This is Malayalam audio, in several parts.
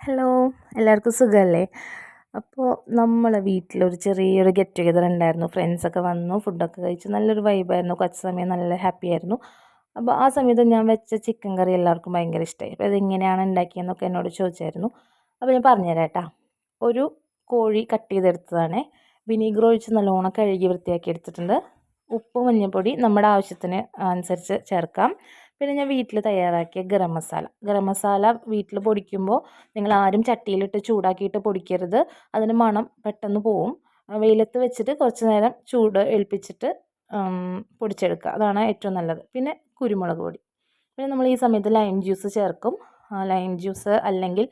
ഹലോ എല്ലാവർക്കും സുഖമല്ലേ അപ്പോൾ നമ്മളെ വീട്ടിലൊരു ചെറിയൊരു ഗെറ്റ് ടുഗെദർ ഉണ്ടായിരുന്നു. ഫ്രണ്ട്സൊക്കെ വന്നു ഫുഡൊക്കെ കഴിച്ചു. നല്ലൊരു വൈബായിരുന്നു കുറച്ച് സമയം നല്ല ഹാപ്പി ആയിരുന്നു. അപ്പോൾ ആ സമയത്ത് ഞാൻ വെച്ച ചിക്കൻ കറി എല്ലാവർക്കും ഭയങ്കര ഇഷ്ടമായി അപ്പോൾ അതെങ്ങനെയാണ് ഉണ്ടാക്കിയെന്നൊക്കെ എന്നോട് ചോദിച്ചായിരുന്നു. അപ്പോൾ ഞാൻ പറഞ്ഞുതരാം കേട്ടോ ഒരു കോഴി കട്ട് ചെയ്തെടുത്തതാണ്. വിനീഗർ ഒഴിച്ച് നല്ലോണം കഴുകി വൃത്തിയാക്കി എടുത്തിട്ടുണ്ട്. ഉപ്പ് മഞ്ഞൾപ്പൊടി നമ്മുടെ ആവശ്യത്തിന് അനുസരിച്ച് ചേർക്കാം. പിന്നെ ഞാൻ വീട്ടിൽ തയ്യാറാക്കിയ ഗരം മസാല. ഗരം മസാല വീട്ടിൽ പൊടിക്കുമ്പോൾ നിങ്ങൾ ആരും ചട്ടിയിലിട്ട് ചൂടാക്കിയിട്ട് പൊടിക്കരുത്. അതിന് മണം പെട്ടെന്ന് പോവും. വെയിലത്ത് വെച്ചിട്ട് കുറച്ച് നേരം ചൂട് ഏൽപ്പിച്ചിട്ട് പൊടിച്ചെടുക്കുക. അതാണ് ഏറ്റവും നല്ലത്. പിന്നെ കുരുമുളക് പൊടി. പിന്നെ നമ്മൾ ഈ സമയത്ത് ലൈം ജ്യൂസ് ചേർക്കും. ലൈം ജ്യൂസ് അല്ലെങ്കിൽ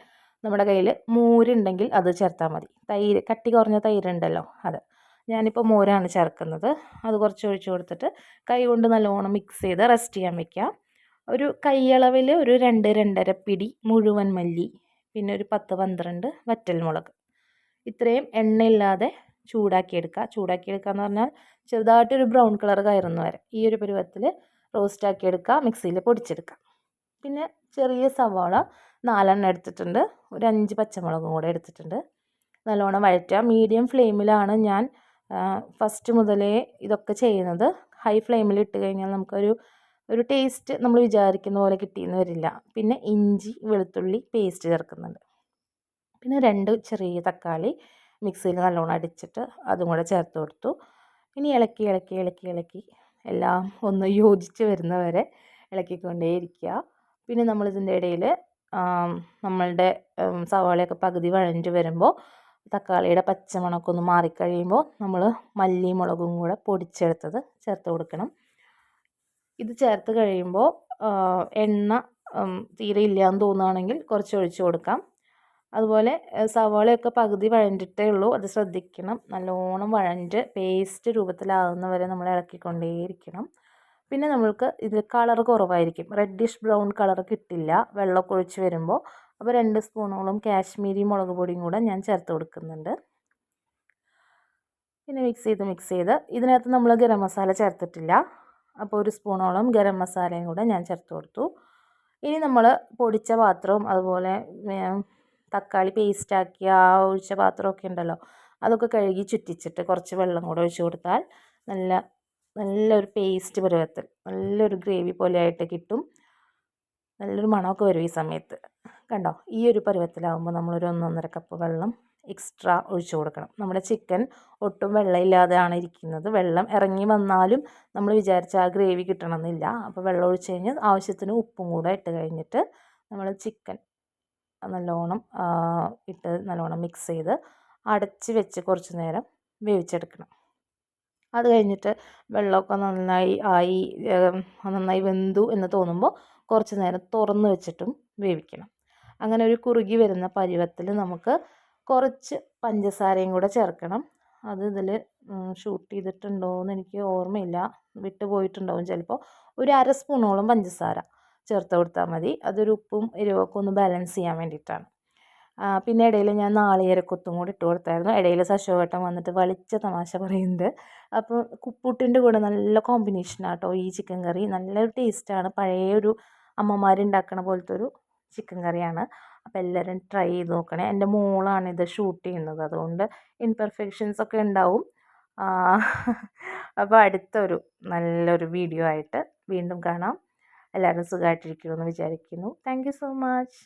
നമ്മുടെ കയ്യിൽ മോരുണ്ടെങ്കിൽ അത് ചേർത്താൽ മതി. തൈര് കട്ടി കുറഞ്ഞ തൈരുണ്ടല്ലോ അത്. ഞാനിപ്പോൾ മോരാണ് ചേർക്കുന്നത്. അത് കുറച്ച് ഒഴിച്ച് കൊടുത്തിട്ട് കൈ കൊണ്ട് നല്ലോണം മിക്സ് ചെയ്ത് റെസ്റ്റ് ചെയ്യാൻ വെക്കുക ഒരു കൈയളവിൽ ഒരു രണ്ട് രണ്ടര പിടി മുഴുവൻ മല്ലി പിന്നെ ഒരു പത്ത് പന്ത്രണ്ട് വറ്റൽമുളക്. ഇത്രയും എണ്ണയില്ലാതെ ചൂടാക്കിയെടുക്കുക. ചൂടാക്കിയെടുക്കുക എന്ന് പറഞ്ഞാൽ ചെറുതായിട്ടൊരു ബ്രൗൺ കളർ കയറുന്ന വരെ ഈ ഒരു പരുവത്തിൽ റോസ്റ്റാക്കി ആക്കിയെടുക്കുക മിക്സിയിൽ പൊടിച്ചെടുക്കുക. പിന്നെ ചെറിയ സവാള നാലെണ്ണം എടുത്തിട്ടുണ്ട്. ഒരു അഞ്ച് പച്ചമുളകും കൂടെ എടുത്തിട്ടുണ്ട്. നല്ലോണം വഴറ്റുക. മീഡിയം ഫ്ലെയിമിലാണ് ഞാൻ ഫസ്റ്റ് മുതലേ ഇതൊക്കെ ചെയ്യുന്നത്. ഹൈ ഫ്ലെയിമിൽ ഇട്ട് കഴിഞ്ഞാൽ നമുക്കൊരു ഒരു ടേസ്റ്റ് നമ്മൾ വിചാരിക്കുന്ന പോലെ കിട്ടിയെന്ന് വരില്ല. പിന്നെ ഇഞ്ചി വെളുത്തുള്ളി പേസ്റ്റ് ചേർക്കുന്നുണ്ട്. പിന്നെ രണ്ട് ചെറിയ തക്കാളി മിക്സിയിൽ നല്ലോണം അടിച്ചിട്ട് അതും കൂടെ ചേർത്ത് കൊടുത്തു. ഇനി ഇളക്കി ഇളക്കി ഇളക്കി ഇളക്കി എല്ലാം ഒന്ന് യോജിച്ച് വരുന്നവരെ ഇളക്കിക്കൊണ്ടേയിരിക്കുക. പിന്നെ നമ്മളിതിന്റെ ഇടയിൽ നമ്മളുടെ സവാളയൊക്കെ പകുതി വഴഞ്ഞ് വരുമ്പോൾ തക്കാളിയുടെ പച്ചമണമൊക്കെ ഒന്ന് മാറിക്കഴിയുമ്പോൾ നമ്മൾ മല്ലി മുളകും കൂടെ പൊടിച്ചെടുത്തത് ചേർത്ത് കൊടുക്കണം. ഇത് ചേർത്ത് കഴിയുമ്പോൾ എണ്ണ തീരെ ഇല്ലയെന്ന് തോന്നുകയാണെങ്കിൽ കുറച്ച് ഒഴിച്ച് കൊടുക്കാം. അതുപോലെ സവാളയൊക്കെ പകുതി വഴണ്ടിട്ടേ ഉള്ളൂ. അത് ശ്രദ്ധിക്കണം. നല്ലോണം വഴണ്ട് പേസ്റ്റ് രൂപത്തിലാകുന്ന വരെ നമ്മൾ ഇളക്കിക്കൊണ്ടേയിരിക്കണം. പിന്നെ നമ്മൾക്ക് ഇതിൽ കളർ കുറവായിരിക്കും. റെഡിഷ് ബ്രൗൺ കളർ കിട്ടില്ല. വെള്ളമൊക്കെ ഒഴിച്ച് വരുമ്പോൾ. അപ്പോൾ രണ്ട് സ്പൂണോളം കാശ്മീരി മുളക് പൊടിയും കൂടെ ഞാൻ ചേർത്ത് കൊടുക്കുന്നുണ്ട്. പിന്നെ മിക്സ് ചെയ്ത് മിക്സ് ചെയ്ത്. ഇതിനകത്ത് നമ്മൾ ഗരം മസാല ചേർത്തിട്ടില്ല. അപ്പോൾ ഒരു സ്പൂണോളം ഗരം മസാലയും കൂടെ ഞാൻ ചേർത്ത് കൊടുത്തു. ഇനി നമ്മൾ പൊടിച്ച പാത്രവും അതുപോലെ തക്കാളി പേസ്റ്റാക്കിയ ആ ഒഴിച്ച പാത്രമൊക്കെ ഉണ്ടല്ലോ അതൊക്കെ കഴുകി ചുറ്റിച്ചിട്ട് കുറച്ച് വെള്ളം കൂടെ ഒഴിച്ച് കൊടുത്താൽ നല്ല നല്ലൊരു പേസ്റ്റ് പരുവത്തിൽ നല്ലൊരു ഗ്രേവി പോലെ ആയിട്ട് കിട്ടും. നല്ലൊരു മണമൊക്കെ വരും ഈ സമയത്ത്. കണ്ടോ? ഈ ഒരു പരുവത്തിലാകുമ്പോൾ നമ്മളൊരു ഒന്നൊന്നര കപ്പ് വെള്ളം എക്സ്ട്രാ ഒഴിച്ചു കൊടുക്കണം. നമ്മുടെ ചിക്കൻ ഒട്ടും വെള്ളമില്ലാതെയാണ് ഇരിക്കുന്നത്. വെള്ളം ഇറങ്ങി വന്നാലും നമ്മൾ വിചാരിച്ച ആ ഗ്രേവി കിട്ടണമെന്നില്ല. അപ്പോൾ വെള്ളം ഒഴിച്ച് കഴിഞ്ഞ് ആവശ്യത്തിന് ഉപ്പും കൂടെ ഇട്ട് കഴിഞ്ഞിട്ട് നമ്മൾ ചിക്കൻ നല്ലോണം ഇട്ട് നല്ലോണം മിക്സ് ചെയ്ത് അടച്ച് വെച്ച് കുറച്ച് നേരം വേവിച്ചെടുക്കണം. അത് കഴിഞ്ഞിട്ട് വെള്ളമൊക്കെ നന്നായി ആയി നന്നായി വെന്തു എന്ന് തോന്നുമ്പോൾ കുറച്ച് നേരം തുറന്ന് വെച്ചിട്ടും വേവിക്കണം. അങ്ങനെ ഒരു കുറുകി വരുന്ന പരുവത്തിൽ നമുക്ക് കുറച്ച് പഞ്ചസാരയും കൂടെ ചേർക്കണം. അത് ഇതിൽ ഷൂട്ട് ചെയ്തിട്ടുണ്ടോ എന്ന് എനിക്ക് ഓർമ്മയില്ല. വിട്ട് പോയിട്ടുണ്ടാവും ചിലപ്പോൾ. ഒരു അര സ്പൂണോളം പഞ്ചസാര ചേർത്ത് കൊടുത്താൽ മതി. അതൊരു ഉപ്പും എരിവൊക്കെ ഒന്ന് ബാലൻസ് ചെയ്യാൻ വേണ്ടിയിട്ടാണ്. പിന്നെ ഇടയിൽ ഞാൻ നാളികേരക്കൊത്തും കൂടി ഇട്ട് കൊടുത്തായിരുന്നു. ഇടയിൽ സശോവട്ടം വന്നിട്ട് വളിച്ച തമാശ പറയുന്നുണ്ട്. അപ്പോൾ കുപ്പൂട്ടിന്റെ കൂടെ നല്ല കോമ്പിനേഷനാണ് കേട്ടോ ഈ ചിക്കൻ കറി നല്ലൊരു ടേസ്റ്റാണ് പഴയ ഒരു അമ്മമാരുണ്ടാക്കണ പോലത്തെ ഒരു ചിക്കൻ കറിയാണ്. അപ്പോൾ എല്ലാവരും ട്രൈ ചെയ്ത് നോക്കണേ. എന്റെ മോളാണ് ഇത് ഷൂട്ട് ചെയ്യുന്നത്. അതുകൊണ്ട് ഇൻപെർഫെക്ഷൻസ് ഒക്കെ ഉണ്ടാവും. അപ്പോൾ അടുത്തൊരു നല്ലൊരു വീഡിയോ ആയിട്ട് വീണ്ടും കാണാം. എല്ലാവരും സുഖമായിട്ടിരിക്കുമെന്ന് വിചാരിക്കുന്നു. Thank so much